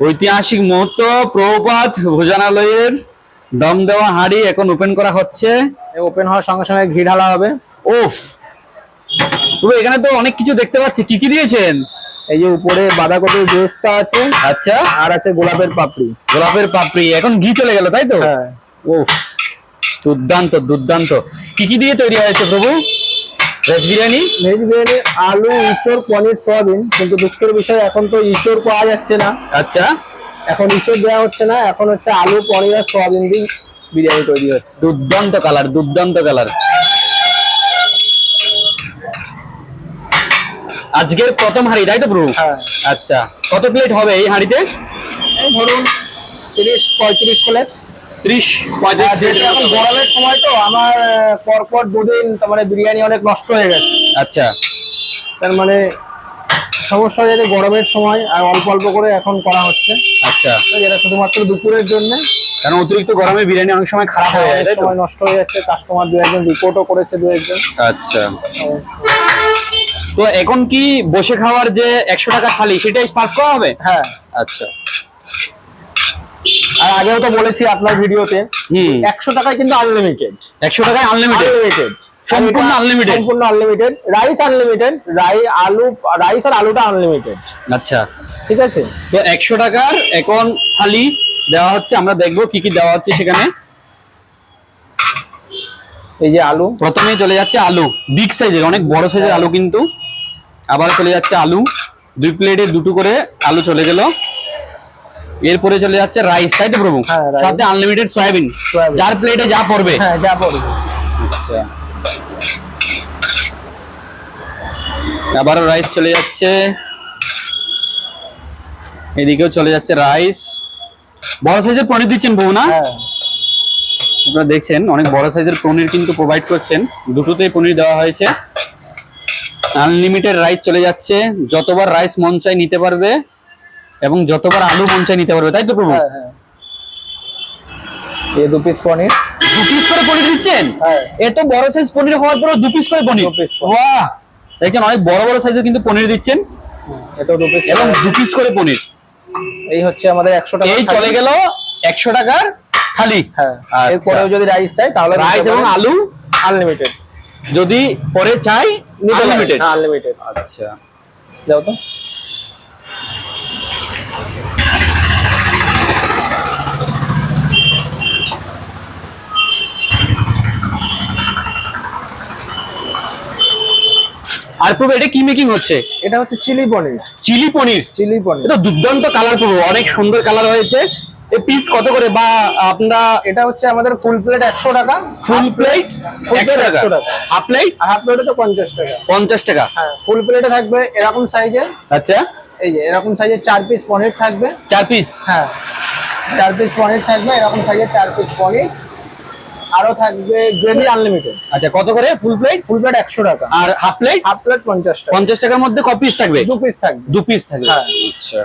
ঐতিহাসিক মুহূর্ত প্রপাত ভোজনালয়ের দম দেওয়া হাঁড়ি এখন ওপেন করা হচ্ছে। ওপেন হওয়ার সঙ্গে সঙ্গে ঘি ঢালা হবে। ওফ পুরো এখানে তো অনেক কিছু দেখতে পাচ্ছি। কি কি দিয়েছেন? এই যে উপরে বাঁধাকপির বেস্তা আছে আচ্ছা। আর আছে গোলাপের পাপড়ি। গোলাপের পাপড়ি। এখন ঘি চলে গেল তাই তো? হ্যাঁ। ওফ দুর্দান্ত দুর্দান্ত। কি কি দিয়ে তৈরি হয়েছে প্রভু? ভেজ বিরিয়ানি? ভেজ বিরিয়ানি আলু ইঁচড় পনির সয়াবিন। কিন্তু দুঃখের বিষয় এখন তো ইঁচড় পাওয়া যাচ্ছে না। আচ্ছা। এখন ইঁচড় দেওয়া হচ্ছে না এখন হচ্ছে আলু পনির আর সয়াবিন দিয়ে বিরিয়ানি তৈরি হচ্ছে। দুর্দান্ত কালার দুর্দান্ত কালার আজকের প্রথম হাঁড়ি তাই তো প্রভু হ্যাঁ। আচ্ছা। কত প্লেট হবে এই হাঁড়িতে? ধরুন তিরিশ পঁয়ত্রিশ প্লেট ত্রিশ এখন গরমের সময় তো আমার পরপর দুদিন তার মানে বিরিয়ানি অনেক নষ্ট হয়ে গেছে। আচ্ছা। তার মানে সমস্যা হয়ে গরমের সময় আর অল্প অল্প করে এখন করা হচ্ছে। আচ্ছা। যেটা শুধুমাত্র দুপুরের জন্য। কারণ অতিরিক্ত গরমে বিরিয়ানি অনেক সময় খারাপ হয়ে যায়? সময় নষ্ট হয়ে যাচ্ছে কাস্টমার দু একজন রিপোর্টও করেছে দু একজন। আচ্ছা। তো এখন কি বসে খাওয়ার যে একশো টাকা থালি সেটাই সার্ভ করা হবে? হ্যাঁ। আচ্ছা। আর আগেও তো বলেছি আপনার ভিডিওতে একশো টাকায় কিন্তু আনলিমিটেড একশো টাকায় আনলিমিটেড আনলিমিটেড সম্পূর্ণ unlimited? সম্পূর্ণ আনলিমিটেড রাইস আনলিমিটেড রাই আলু রাইস আর আলুটা আনলিমিটেড আচ্ছা। ঠিক আছে? তো একশো টাকার এখন থালি দেওয়া হচ্ছে আমরা দেখব কি কি দেওয়া হচ্ছে সেখানে। এই যে আলু। প্রথমেই চলে যাচ্ছে আলু বিগ সাইজের অনেক বড় সাইজের আলু কিন্তু। আবার চলে যাচ্ছে আলু দুই প্লেটে দুটো করে আলু চলে গেল। এরপরে চলে যাচ্ছে রাইস তাই তো প্রভু। সাথে আনলিমিটেড সয়াবিন সয়াবিন। যার প্লেটে যা পড়বে। হ্যাঁ যা পড়বে। আচ্ছা। আবারও রাইস চলে যাচ্ছে। এদিকেও চলে যাচ্ছে রাইস বড় সাইজের পনির দিচ্ছেন বউ না? হ্যাঁ। আপনারা দেখছেন অনেক বড় সাইজের পনির কিন্তু প্রোভাইড করছেন। দুটোতেই পনির দেওয়া হয়েছে। আনলিমিটেড রাইস চলে যাচ্ছে। যতবার রাইস মন চাই নিতে পারবে। এবং যতবার আলু মন চাই নিতে পারবে তাই তো প্রভু? হ্যাঁ হ্যাঁ। এই দু পিস পনির। দু পিস করে পনির দিচ্ছেন? হ্যাঁ। এত বড় সাইজ পনির হওয়ার পরে দু পিস করে পনির। দু বাহ! দেখছেন অনেক বড় বড় সাইজের কিন্তু পনির দিচ্ছেন। দু পিস এবং দু পিস করে পনির। এই হচ্ছে আমাদের টাকা এই চলে গেল টাকার থালি। হ্যাঁ আচ্ছা। এরপরেও যদি রাইস চাই তাহলে রাইস এবং আলু আনলিমিটেড যদি পরে চাই আনলিমিটেড আনলিমিটেড আচ্ছা। যাও তো। আর প্রভু এটা কি মেকিং হচ্ছে? এটা হচ্ছে chilli paneer. Chilli paneer? Chilli paneer. এটা দুর্দান্ত কালার প্রভু অনেক সুন্দর কালার হয়েছে। এই পিস কত করে? বা আপনারা এটা হচ্ছে আমাদের ফুল প্লেট একশো টাকা। ফুল প্লেট full একশো টাকা। 100 টাকা। হাফ প্লেট হাফ প্লেটে তো পঞ্চাশ টাকা। পঞ্চাশ টাকা। হ্যাঁ ফুল প্লেটে থাকবে এরকম সাইজের আচ্ছা। এই যে এরকম সাইজের চার পিস পনির থাকবে। চার পিস হ্যাঁ চার পিস পনির থাকবে এরকম সাইজের চার পিস পনির। আরও থাকবে গ্রেভি আনলিমিটেড আচ্ছা কত করে? ফুল প্লেট ফুল প্লেট একশো টাকা। আর হাফ প্লেট হাফ প্লেট পঞ্চাশ টাকা। পঞ্চাশ টাকার মধ্যে ক পিস থাকবে? দু পিস থাকবে। দু পিস থাকবে। হ্যাঁ। আচ্ছা।